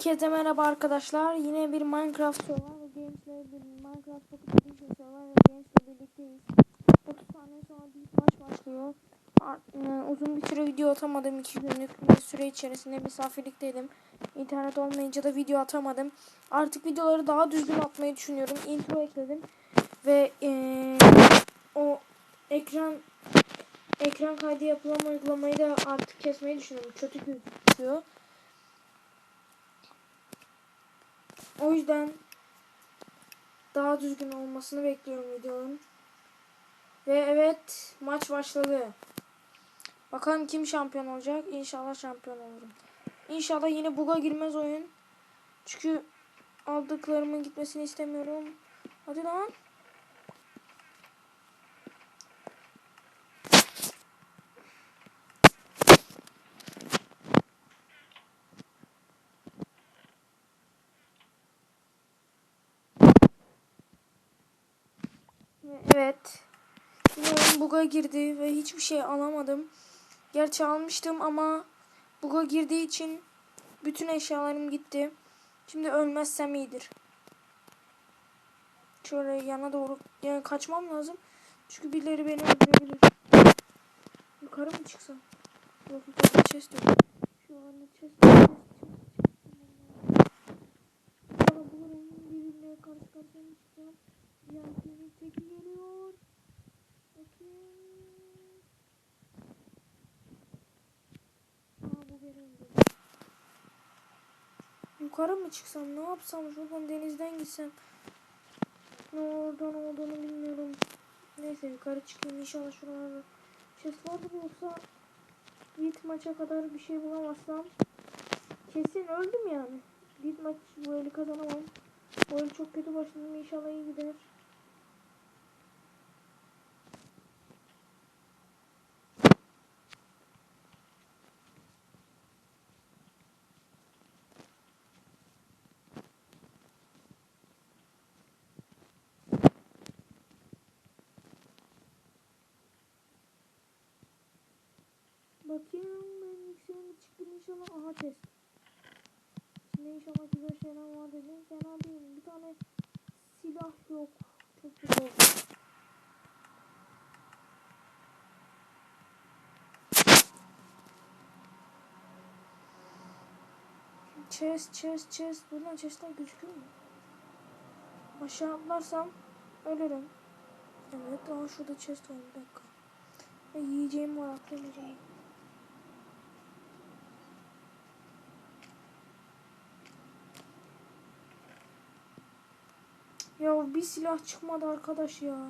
Herkese merhaba arkadaşlar. Yine bir Minecraft Survival Games'le bir Minecraft Pocket Edition Survival Games'le birlikteyiz. 30 saniye sonra bir maç başlıyor. E, Uzun bir süre video atamadım. 2 günlük bir süre içerisinde misafirlikteydim. İnternet olmayınca da video atamadım. Artık videoları daha düzgün atmayı düşünüyorum. Intro ekledim. Ve eee, o ekran ekran kaydı yapılan uygulamayı da artık kesmeyi düşünüyorum. Kötü gözüküyor. O yüzden daha düzgün olmasını bekliyorum videonun. Ve evet maç başladı. Bakalım kim şampiyon olacak? İnşallah şampiyon olurum. İnşallah yine buga girmez oyun. Çünkü aldıklarımın gitmesini istemiyorum. Hadi lan. Evet. Yine bug'a girdi ve hiçbir şey alamadım. Gerçi almıştım ama bug'a girdiği için bütün eşyalarım gitti. Şimdi ölmezsem iyidir. Şöyle yana doğru yani kaçmam lazım. Çünkü birileri beni öldürebilir. Yukarı mı çıksam? Yok yukarıda chest yok. Şu anda chest chest Yukarı mı çıksam ne yapsam şuradan denizden gitsem. Ne oradan olduğunu bilmiyorum. Neyse yukarı çıkayım inşallah şuralarda chest vardır yoksa git maça kadar bir şey bulamazsam kesin öldüm yani. Git maç bu eli kazanamam. Bu el çok kötü başladım inşallah iyi gider. İnşallah. Aha test. Şimdi inşallah güzel şeyler var dedim. Fena değil. Bir tane silah yok. Çok güzel. Chest, chest, chest. Buradan chestler gözüküyor mu? Aşağı atlarsam ölürüm. Evet, daha şurada chest var bir dakika. Ve yiyeceğim var atlamayacağım. Ya bir silah çıkmadı arkadaş ya.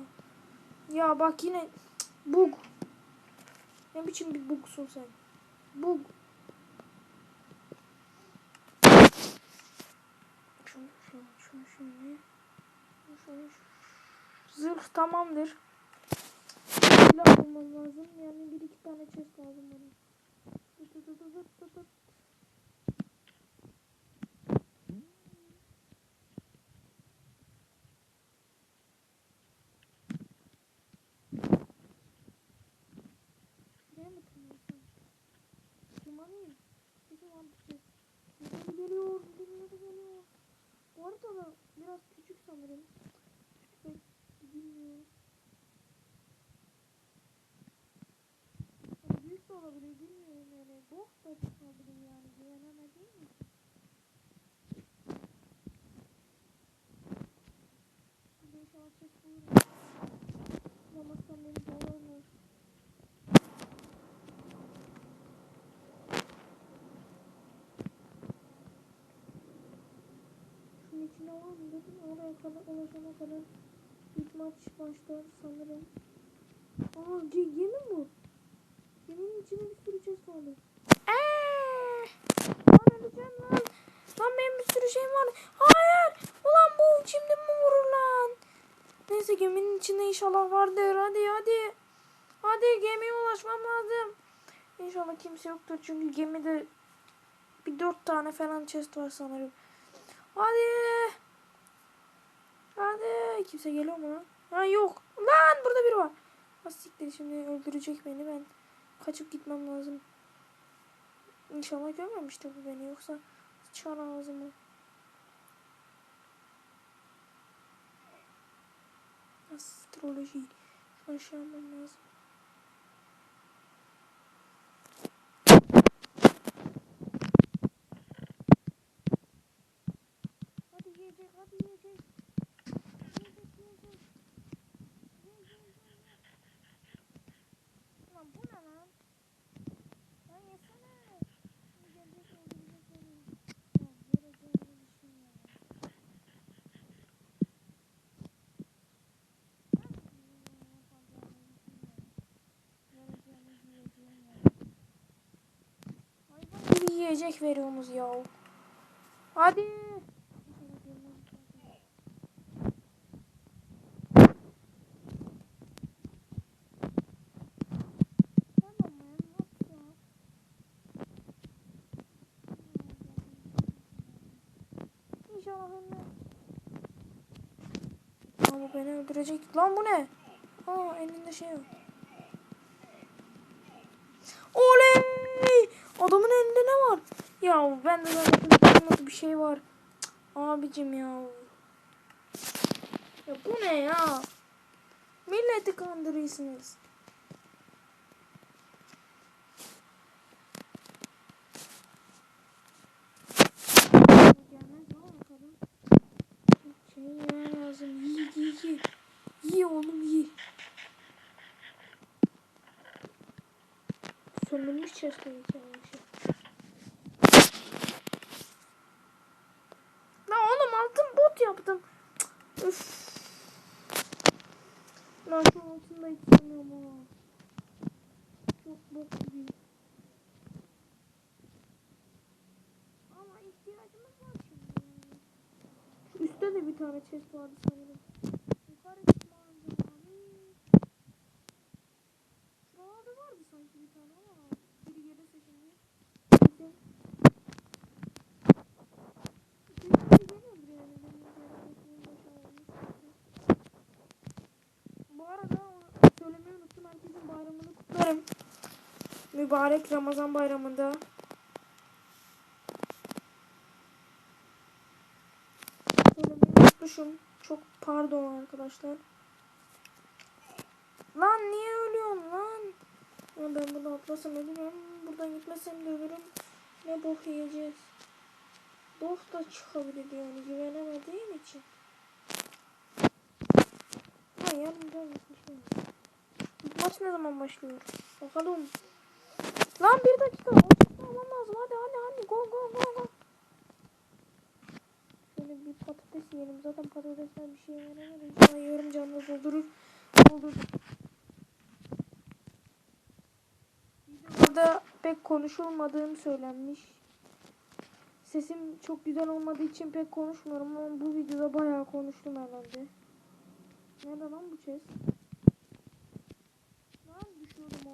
Ya bak yine bug. Ne biçim bir bugsun sen? Bug. Şunu Zırh tamamdır. Silah bulmam lazım. Yani bir iki tane chest lazım bana. Abril. İçine dedim. Oraya kadar ulaşana kadar ilk maç başlar sanırım. Aa ge gemi bu. Geminin içinde bir sürü chest vardı. Eee! Lan öleceğim lan. Lan benim bir sürü şeyim var. Hayır! Ulan bu şimdi mi vurur lan? Neyse geminin içinde inşallah vardır. Hadi hadi. Hadi gemiye ulaşmam lazım. İnşallah kimse yoktur çünkü gemide bir dört tane falan chest var sanırım. Hadi. Hadi. Kimse geliyor mu? Ha yok. Lan burada biri var. Ha siktir şimdi öldürecek beni ben. Kaçıp gitmem lazım. İnşallah görmemiştir bu beni yoksa sıçar ağzıma. Astroloji. Şu an şey lazım. Hadi yiyecek, hadi yiyecek. Yiyecek, yiyecek. Ye, ye, ye, ye. Lan bu ne lan? Lan yesene. Şimdi gelecek öldürecek beni. Ya vereceğim bir şey ya. Ben bunu yapacağım bir şey ya. Vereceğimiz yiyeceğim ya. Hayvan yiyecek veriyorsunuz ya. Hadi. Aa, bu beni öldürecek. Lan bu ne? Aa elinde şey var. Oley! Adamın elinde ne var? Ya ben de nasıl bir şey var. Abicim ya. Ya bu ne ya? Milleti kandırıyorsunuz. Şey yemen lazım. Yi yi yi. Yi oğlum yi. Sömürmüş gelmiş. Lan oğlum altın bot yaptım. Üf. Şu altında ha. Çok bok gibi. Ama ihtiyacımız var şimdi üstte de bir tane chest vardı sanırım. Yukarı çıkmam zamanı. Şuralarda vardı sanki bir tane ama biri gelirse şimdi. Neyse. Biri geliyordur yani. Benim merak ettiğim başa Bu arada söylemeyi unuttum. Herkesin bayramını kutlarım. Mübarek Ramazan bayramında. Unutmuşum. Çok pardon arkadaşlar. Lan niye ölüyorsun lan? Ya ben bunu atlasam ölürüm. Buradan gitmesem de ölürüm. Ne bok yiyeceğiz. Bok da çıkabilir yani güvenemediğim için. Ha gitmişim. Maç ne zaman başlıyor? Bakalım. Lan bir dakika. O almam lazım. Hadi hadi hadi. Go go go go. Şöyle bir patates yiyelim. Zaten patatesler bir şey yaramıyor. İnşallah yarım canlı doldurur. Doldurur. Videolarda pek konuşulmadığım söylenmiş. Sesim çok güzel olmadığı için pek konuşmuyorum ama bu videoda bayağı konuştum herhalde. Nerede lan bu chest? Lan düşüyorum ha.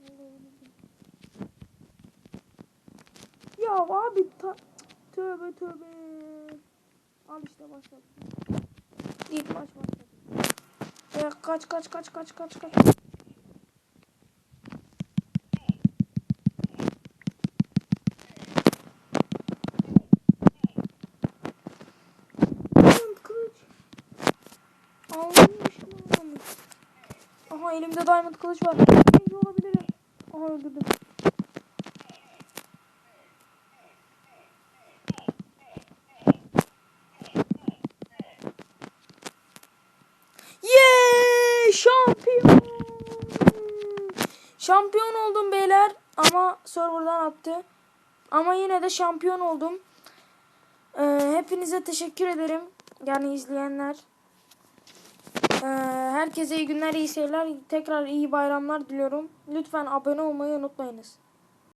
Vallahi öldüm. Ya abi ta tövbe tövbe. Al işte başladı. İlk maç başladı. Ya kaç kaç kaç kaç kaç kaç. Aha elimde diamond kılıç var. Ne olabilirim? Aha öldürdüm. Yeee şampiyon. Şampiyon oldum beyler ama serverdan attı. Ama yine de şampiyon oldum. Ee, hepinize teşekkür ederim. Yani izleyenler. Ee, herkese iyi günler, iyi seyirler. Tekrar iyi bayramlar diliyorum. Lütfen abone olmayı unutmayınız.